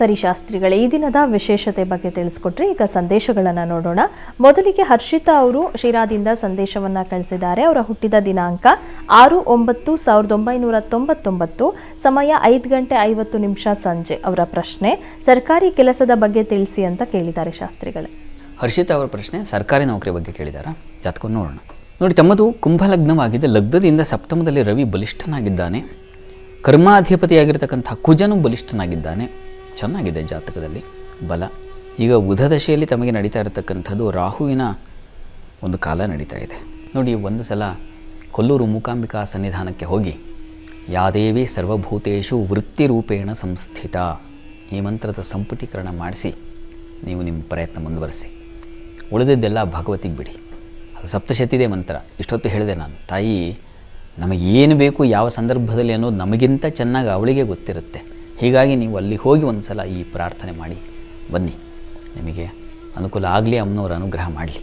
ಸರಿ ಶಾಸ್ತ್ರಿಗಳೇ, ಈ ದಿನದ ವಿಶೇಷತೆ ಬಗ್ಗೆ ತಿಳಿಸ್ಕೊಟ್ರಿ ಈಗ ಸಂದೇಶಗಳನ್ನು ನೋಡೋಣ. ಮೊದಲಿಗೆ ಹರ್ಷಿತಾ ಅವರು ಶಿರಾದಿಂದ ಸಂದೇಶವನ್ನ ಕಳಿಸಿದ್ದಾರೆ. ಅವರ ಹುಟ್ಟಿದ ದಿನಾಂಕ ಆರು ಒಂಬತ್ತು ಸಾವಿರದ ಒಂಬೈನೂರ ತೊಂಬತ್ತೊಂಬತ್ತು, ಸಮಯ ಐದು ಗಂಟೆ ಐವತ್ತು ನಿಮಿಷ ಸಂಜೆ ಅವರ ಪ್ರಶ್ನೆ. ಸರ್ಕಾರಿ ಕೆಲಸದ ಬಗ್ಗೆ ತಿಳಿಸಿ ಅಂತ ಕೇಳಿದ್ದಾರೆ ಶಾಸ್ತ್ರಿಗಳೇ. ಹರ್ಷಿತಾ ಅವರ ಪ್ರಶ್ನೆ, ಸರ್ಕಾರಿ ನೌಕರಿ ಬಗ್ಗೆ ಕೇಳಿದಾರಾ? ಜಾತಕವನ್ನು ನೋಡೋಣ. ನೋಡಿ, ತಮ್ಮದು ಕುಂಭಲಗ್ನವಾಗಿದೆ. ಲಗ್ನದಿಂದ ಸಪ್ತಮದಲ್ಲಿ ರವಿ ಬಲಿಷ್ಠನಾಗಿದ್ದಾನೆ. ಕರ್ಮಾಧಿಪತಿಯಾಗಿರ್ತಕ್ಕಂಥ ಕುಜನು ಬಲಿಷ್ಠನಾಗಿದ್ದಾನೆ. ಚೆನ್ನಾಗಿದೆ ಜಾತಕದಲ್ಲಿ ಬಲ. ಈಗ ಬುಧ ದಶೆಯಲ್ಲಿ ತಮಗೆ ನಡೀತಾ ಇರತಕ್ಕಂಥದ್ದು ರಾಹುವಿನ ಒಂದು ಕಾಲ ನಡೀತಾ ಇದೆ. ನೋಡಿ, ಒಂದು ಸಲ ಕೊಲ್ಲೂರು ಮೂಕಾಂಬಿಕಾ ಸನ್ನಿಧಾನಕ್ಕೆ ಹೋಗಿ ಯಾದೇವಿ ಸರ್ವಭೂತೇಶು ವೃತ್ತಿರೂಪೇಣ ಸಂಸ್ಥಿತ, ಈ ಮಂತ್ರದ ಸಂಪುಟೀಕರಣ ಮಾಡಿಸಿ, ನೀವು ನಿಮ್ಮ ಪ್ರಯತ್ನ ಮುಂದುವರಿಸಿ. ಉಳಿದಿದ್ದೆಲ್ಲ ಭಗವತಿಗೆ ಬಿಡಿ. ಅದು ಸಪ್ತಶತಿದೆ ಮಂತ್ರ. ಇಷ್ಟೊತ್ತು ಹೇಳಿದೆ ನಾನು. ತಾಯಿ, ನಮಗೇನು ಬೇಕು ಯಾವ ಸಂದರ್ಭದಲ್ಲಿ ಅನ್ನೋದು ನಮಗಿಂತ ಚೆನ್ನಾಗಿ ಅವಳಿಗೆ ಗೊತ್ತಿರುತ್ತೆ. ಹೀಗಾಗಿ ನೀವು ಅಲ್ಲಿ ಹೋಗಿ ಒಂದು ಸಲ ಈ ಪ್ರಾರ್ಥನೆ ಮಾಡಿ ಬನ್ನಿ. ನಿಮಗೆ ಅನುಕೂಲ ಆಗಲಿ ಅಮ್ಮನವರ ಅನುಗ್ರಹ ಮಾಡಲಿ.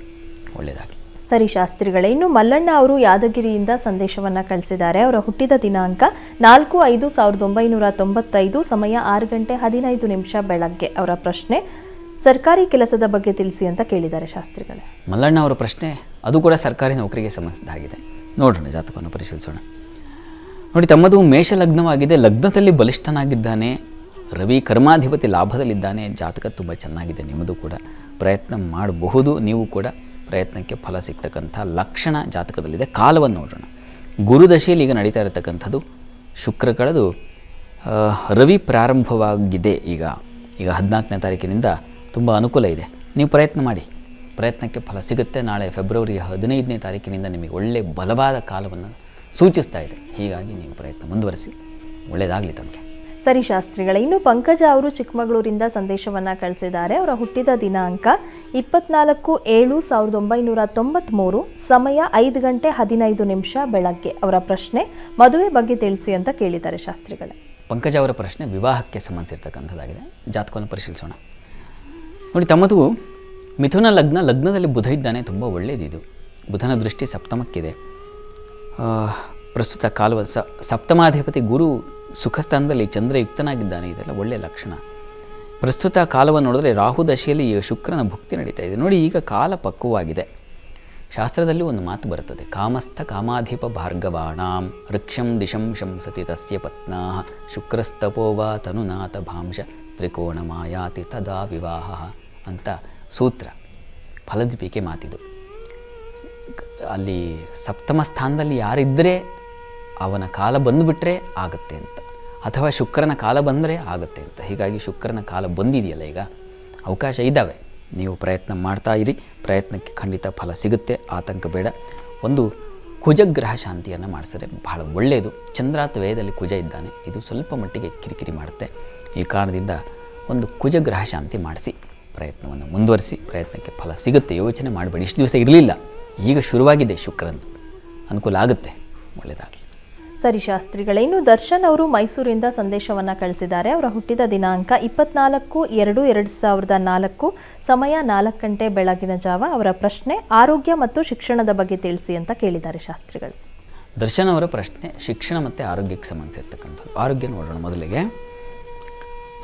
ಒಳ್ಳೆಯದಾಗಲಿ. ಸರಿ ಶಾಸ್ತ್ರಿಗಳೇ ಇನ್ನು ಮಲ್ಲಣ್ಣ ಅವರು ಯಾದಗಿರಿಯಿಂದ ಸಂದೇಶವನ್ನ ಕಳಿಸಿದ್ದಾರೆ. ಅವರ ಹುಟ್ಟಿದ ದಿನಾಂಕ ನಾಲ್ಕು ಐದು ಸಾವಿರದ ಒಂಬೈನೂರ ತೊಂಬತ್ತೈದು ಸಮಯ ಆರು ಗಂಟೆ ಹದಿನೈದು ನಿಮಿಷ ಬೆಳಗ್ಗೆ. ಅವರ ಪ್ರಶ್ನೆ ಸರ್ಕಾರಿ ಕೆಲಸದ ಬಗ್ಗೆ ತಿಳಿಸಿ ಅಂತ ಕೇಳಿದ್ದಾರೆ ಶಾಸ್ತ್ರಿಗಳೇ. ಮಲ್ಲಣ್ಣ ಅವರ ಪ್ರಶ್ನೆ ಅದು ಕೂಡ ಸರ್ಕಾರಿ ನೌಕರಿಗೆ ಸಂಬಂಧಿಸಿದಾಗಿದೆ ನೋಡೋಣ ಜಾತಕವನ್ನು ಪರಿಶೀಲಿಸೋಣ. ನೋಡಿ, ತಮ್ಮದು ಮೇಷ ಲಗ್ನವಾಗಿದೆ ಲಗ್ನದಲ್ಲಿ ಬಲಿಷ್ಠನಾಗಿದ್ದಾನೆ, ರವಿ ಕರ್ಮಾಧಿಪತಿ ಲಾಭದಲ್ಲಿದ್ದಾನೆ, ಜಾತಕ ತುಂಬ ಚೆನ್ನಾಗಿದೆ, ನಿಮ್ಮದು ಕೂಡ. ಪ್ರಯತ್ನ ಮಾಡಬಹುದು, ನೀವು ಕೂಡ ಪ್ರಯತ್ನಕ್ಕೆ ಫಲ ಸಿಗ್ತಕ್ಕಂಥ ಲಕ್ಷಣ ಜಾತಕದಲ್ಲಿದೆ. ಕಾಲವನ್ನು ನೋಡೋಣ. ಗುರುದಶೆಯಲ್ಲಿ ಈಗ ನಡೀತಾ ಇರತಕ್ಕಂಥದ್ದು ಶುಕ್ರ ಕಳೆದು ರವಿ ಪ್ರಾರಂಭವಾಗಿದೆ. ಈಗ ಈಗ ಹದಿನಾಲ್ಕನೇ ತಾರೀಕಿನಿಂದ ತುಂಬ ಅನುಕೂಲ ಇದೆ. ನೀವು ಪ್ರಯತ್ನ ಮಾಡಿ. ಪ್ರಯತ್ನಕ್ಕೆ ಫಲ ಸಿಗುತ್ತೆ. ನಾಳೆ ಫೆಬ್ರವರಿ ಹದಿನೈದನೇ ತಾರೀಕಿನಿಂದ ನಿಮಗೆ ಒಳ್ಳೆಯ ಬಲವಾದ ಕಾಲವನ್ನು ಸೂಚಿಸ್ತಾ ಇದೆ. ಹೀಗಾಗಿ ನೀವು ಪ್ರಯತ್ನ ಮುಂದುವರಿಸಿ. ಒಳ್ಳೆಯದಾಗಲಿ ತಮಗೆ. ಸರಿ ಶಾಸ್ತ್ರಿಗಳೇ ಇನ್ನು ಪಂಕಜ ಅವರು ಚಿಕ್ಕಮಗಳೂರಿಂದ ಸಂದೇಶವನ್ನು ಕಳಿಸಿದ್ದಾರೆ. ಅವರ ಹುಟ್ಟಿದ ದಿನಾಂಕ ಇಪ್ಪತ್ನಾಲ್ಕು ಏಳು ಸಾವಿರದ ಒಂಬೈನೂರ ತೊಂಬತ್ತ್ಮೂರು ಸಮಯ ಐದು ಗಂಟೆ ಹದಿನೈದು ನಿಮಿಷ ಬೆಳಗ್ಗೆ ಅವರ ಪ್ರಶ್ನೆ ಮದುವೆ ಬಗ್ಗೆ ತಿಳಿಸಿ ಅಂತ ಕೇಳಿದ್ದಾರೆ ಶಾಸ್ತ್ರಿಗಳೇ. ಪಂಕಜ ಅವರ ಪ್ರಶ್ನೆ ವಿವಾಹಕ್ಕೆ ಸಂಬಂಧಿಸಿರ್ತಕ್ಕಂಥದ್ದಾಗಿದೆ. ಜಾತಕವನ್ನು ಪರಿಶೀಲಿಸೋಣ. ನೋಡಿ ತಮ್ಮದು ಮಿಥುನ ಲಗ್ನ ಲಗ್ನದಲ್ಲಿ ಬುಧ ಇದ್ದಾನೆ. ತುಂಬ ಒಳ್ಳೆಯದಿದು ಬುಧನ ದೃಷ್ಟಿ ಸಪ್ತಮಕ್ಕಿದೆ. ಪ್ರಸ್ತುತ ಕಾಲುವ ಸಪ್ತಮಾಧಿಪತಿ ಗುರು ಸುಖಸ್ಥಾನದಲ್ಲಿ ಚಂದ್ರಯುಕ್ತನಾಗಿದ್ದಾನೆ. ಇದೆಲ್ಲ ಒಳ್ಳೆಯ ಲಕ್ಷಣ. ಪ್ರಸ್ತುತ ಕಾಲವನ್ನು ನೋಡಿದ್ರೆ ರಾಹು ದಶೆಯಲ್ಲಿ ಈಗ ಶುಕ್ರನ ಭುಕ್ತಿ ನಡೀತಾ ಇದೆ. ನೋಡಿ, ಈಗ ಕಾಲ ಪಕ್ವವಾಗಿದೆ. ಶಾಸ್ತ್ರದಲ್ಲಿ ಒಂದು ಮಾತು ಬರುತ್ತದೆ. ಕಾಮಸ್ಥ ಕಾಮಾಧಿಪ ಭಾರ್ಗವಾಣಾಂ ವೃಕ್ಷಂ ದಿಶಂ ಶಂಸತಿ ತಸ್ಯ ಪತ್ನಾ ಶುಕ್ರಸ್ತಪೋವಾ ತನುನಾಥ ಭಾಂಶ ತ್ರಿಕೋಣ ಮಾಯಾತಿ ತದಾ ವಿವಾಹ ಅಂತ ಸೂತ್ರ. ಫಲದೀಪಿಕೆ ಮಾತಿದು. ಅಲ್ಲಿ ಸಪ್ತಮ ಸ್ಥಾನದಲ್ಲಿ ಯಾರಿದ್ದರೆ ಅವನ ಕಾಲ ಬಂದುಬಿಟ್ರೆ ಆಗುತ್ತೆ ಅಂತ. ಅಥವಾ ಶುಕ್ರನ ಕಾಲ ಬಂದರೆ ಆಗುತ್ತೆ ಅಂತ. ಹೀಗಾಗಿ ಶುಕ್ರನ ಕಾಲ ಬಂದಿದೆಯಲ್ಲ ಈಗ? ಅವಕಾಶ ಇದ್ದಾವೆ. ನೀವು ಪ್ರಯತ್ನ ಮಾಡ್ತಾ ಇರಿ. ಪ್ರಯತ್ನಕ್ಕೆ ಖಂಡಿತ ಫಲ ಸಿಗುತ್ತೆ. ಆತಂಕ ಬೇಡ. ಒಂದು ಕುಜಗ್ರಹ ಶಾಂತಿಯನ್ನು ಮಾಡಿಸಿದ್ರೆ ಬಹಳ ಒಳ್ಳೆಯದು ಚಂದ್ರಾತ್ ವ್ಯಯದಲ್ಲಿ ಕುಜ ಇದ್ದಾನೆ. ಇದು ಸ್ವಲ್ಪ ಮಟ್ಟಿಗೆ ಕಿರಿಕಿರಿ ಮಾಡುತ್ತೆ. ಈ ಕಾರಣದಿಂದ ಒಂದು ಕುಜಗ್ರಹ ಶಾಂತಿ ಮಾಡಿಸಿ ಪ್ರಯತ್ನವನ್ನು ಮುಂದುವರಿಸಿ ಪ್ರಯತ್ನಕ್ಕೆ ಫಲ ಸಿಗುತ್ತೆ. ಯೋಚನೆ ಮಾಡಬೇಡಿ. ಇಷ್ಟು ದಿವಸ ಇರಲಿಲ್ಲ. ಈಗ ಶುರುವಾಗಿದೆ ಶುಕ್ರಂದು ಅನುಕೂಲ ಆಗುತ್ತೆ ಒಳ್ಳೆಯದಾಗಲಿ ಸರಿ ಶಾಸ್ತ್ರಿಗಳೇನು ದರ್ಶನ್ ಅವರು ಮೈಸೂರಿಂದ ಸಂದೇಶವನ್ನು ಕಳಿಸಿದ್ದಾರೆ. ಅವರ ಹುಟ್ಟಿದ ದಿನಾಂಕ ಇಪ್ಪತ್ನಾಲ್ಕು ಎರಡು ಎರಡು ಸಾವಿರದ ನಾಲ್ಕು ಸಮಯ ನಾಲ್ಕು ಗಂಟೆ ಬೆಳಗಿನ ಜಾವ. ಅವರ ಪ್ರಶ್ನೆ ಆರೋಗ್ಯ ಮತ್ತು ಶಿಕ್ಷಣದ ಬಗ್ಗೆ ತಿಳಿಸಿ ಅಂತ ಕೇಳಿದ್ದಾರೆ ಶಾಸ್ತ್ರಿಗಳು. ದರ್ಶನ್ ಅವರ ಪ್ರಶ್ನೆ ಶಿಕ್ಷಣ ಮತ್ತು ಆರೋಗ್ಯಕ್ಕೆ ಸಂಬಂಧಿಸಿರ್ತಕ್ಕಂಥದ್ದು. ಆರೋಗ್ಯ ನೋಡೋಣ ಮೊದಲಿಗೆ.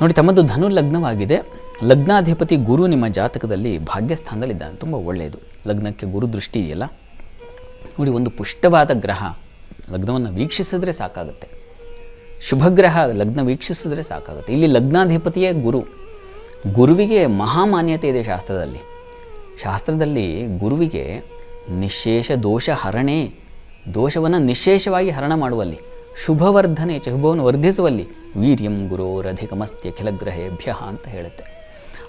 ನೋಡಿ ತಮ್ಮದು ಧನು ಲಗ್ನವಾಗಿದೆ ಲಗ್ನಾಧಿಪತಿ ಗುರು ನಿಮ್ಮ ಜಾತಕದಲ್ಲಿ ಭಾಗ್ಯಸ್ಥಾನದಲ್ಲಿದ್ದಾನೆ. ತುಂಬ ಒಳ್ಳೆಯದು. ಲಗ್ನಕ್ಕೆ ಗುರು ದೃಷ್ಟಿ ಇದೆಯಲ್ಲ? ನೋಡಿ, ಒಂದು ಪುಷ್ಟವಾದ ಗ್ರಹ ಲಗ್ನವನ್ನು ವೀಕ್ಷಿಸಿದ್ರೆ ಸಾಕಾಗುತ್ತೆ. ಶುಭಗ್ರಹ ಲಗ್ನ ವೀಕ್ಷಿಸಿದ್ರೆ ಸಾಕಾಗುತ್ತೆ. ಇಲ್ಲಿ ಲಗ್ನಾಧಿಪತಿಯೇ ಗುರು. ಗುರುವಿಗೆ ಮಹಾಮಾನ್ಯತೆ ಇದೆ ಶಾಸ್ತ್ರದಲ್ಲಿ. ಶಾಸ್ತ್ರದಲ್ಲಿ ಗುರುವಿಗೆ ನಿಶೇಷ ದೋಷ ಹರಣೆ, ದೋಷವನ್ನು ನಿಶೇಷವಾಗಿ ಹರಣ ಮಾಡುವಲ್ಲಿ, ಶುಭವರ್ಧನೆ, ಶುಭವನ್ನು ವರ್ಧಿಸುವಲ್ಲಿ, ವೀರ್ಯಂ ಗುರೋರಧಿಕಮಸ್ತ್ಯ ಖಿಲಗ್ರಹೇಭ್ಯ ಅಂತ ಹೇಳುತ್ತೆ.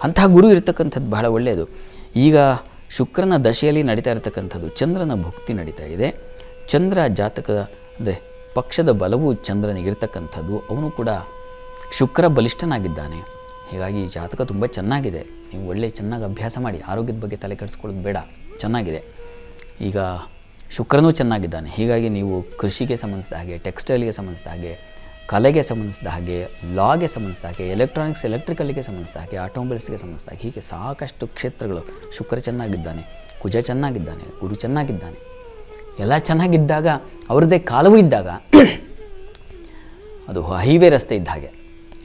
ಅಂತಹ ಗುರು ಇರತಕ್ಕಂಥದ್ದು ಬಹಳ ಒಳ್ಳೆಯದು. ಈಗ ಶುಕ್ರನ ದಶೆಯಲ್ಲಿ ನಡೀತಾ ಇರತಕ್ಕಂಥದ್ದು ಚಂದ್ರನ ಭುಕ್ತಿ ನಡೀತಾ ಇದೆ. ಚಂದ್ರ ಜಾತಕದ ಅಂದರೆ ಪಕ್ಷದ ಬಲವು ಚಂದ್ರನಿಗಿರ್ತಕ್ಕಂಥದ್ದು ಅವನು ಕೂಡ ಶುಕ್ರ ಬಲಿಷ್ಠನಾಗಿದ್ದಾನೆ. ಹೀಗಾಗಿ ಈ ಜಾತಕ ತುಂಬ ಚೆನ್ನಾಗಿದೆ. ನೀವು ಒಳ್ಳೆ ಚೆನ್ನಾಗಿ ಅಭ್ಯಾಸ ಮಾಡಿ, ಆರೋಗ್ಯದ ಬಗ್ಗೆ ತಲೆ ಕೆಡಿಸ್ಕೊಳ್ಳೋದು ಬೇಡ, ಚೆನ್ನಾಗಿದೆ. ಈಗ ಶುಕ್ರನೂ ಚೆನ್ನಾಗಿದ್ದಾನೆ. ಹೀಗಾಗಿ ನೀವು ಕೃಷಿಗೆ ಸಂಬಂಧಿಸಿದ ಹಾಗೆ ಟೆಕ್ಸ್ಟೈಲ್ಗೆ ಸಂಬಂಧಿಸಿದ ಹಾಗೆ ಕಲೆಗೆ ಸಂಬಂಧಿಸಿದ ಹಾಗೆ, ಲಾಗೆ ಸಂಬಂಧಿಸಿದ ಹಾಗೆ ಎಲೆಕ್ಟ್ರಾನಿಕ್ಸ್ ಎಲೆಕ್ಟ್ರಿಕಲ್ಗೆ ಸಂಬಂಧಿಸಿದ ಹಾಗೆ ಆಟೋಮೊಬೈಲ್ಸ್ಗೆ ಸಂಬಂಧಿಸಿದ ಹಾಗೆ, ಹೀಗೆ ಸಾಕಷ್ಟು ಕ್ಷೇತ್ರಗಳು. ಶುಕ್ರ ಚೆನ್ನಾಗಿದ್ದಾನೆ, ಕುಜ ಚೆನ್ನಾಗಿದ್ದಾನೆ, ಗುರು ಚೆನ್ನಾಗಿದ್ದಾನೆ, ಎಲ್ಲ ಚೆನ್ನಾಗಿದ್ದಾಗ ಅವರದೇ ಕಾಲವೂ ಇದ್ದಾಗ, ಅದು ಹೈವೇ ರಸ್ತೆ ಇದ್ದ ಹಾಗೆ.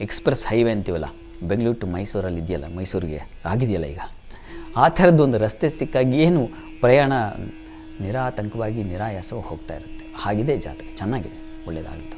ಎಕ್ಸ್ಪ್ರೆಸ್ ಹೈವೇ ಅಂತೀವಲ್ಲ, ಬೆಂಗಳೂರು ಟು ಮೈಸೂರಲ್ಲಿ ಇದೆಯಲ್ಲ, ಮೈಸೂರಿಗೆ ಆಗಿದೆಯಲ್ಲ ಈಗ. ಆ ಥರದ್ದು ಒಂದು ರಸ್ತೆ ಸಿಕ್ಕಾಗಿ ಏನು ಪ್ರಯಾಣ ನಿರಾತಂಕವಾಗಿ ನಿರಾಯಾಸವಾಗಿ ಹೋಗ್ತಾ ಇರುತ್ತೆ. ಹಾಗಿದೆ ಜಾತಕ, ಚೆನ್ನಾಗಿದೆ ಒಳ್ಳೆಯದಾಗುತ್ತೆ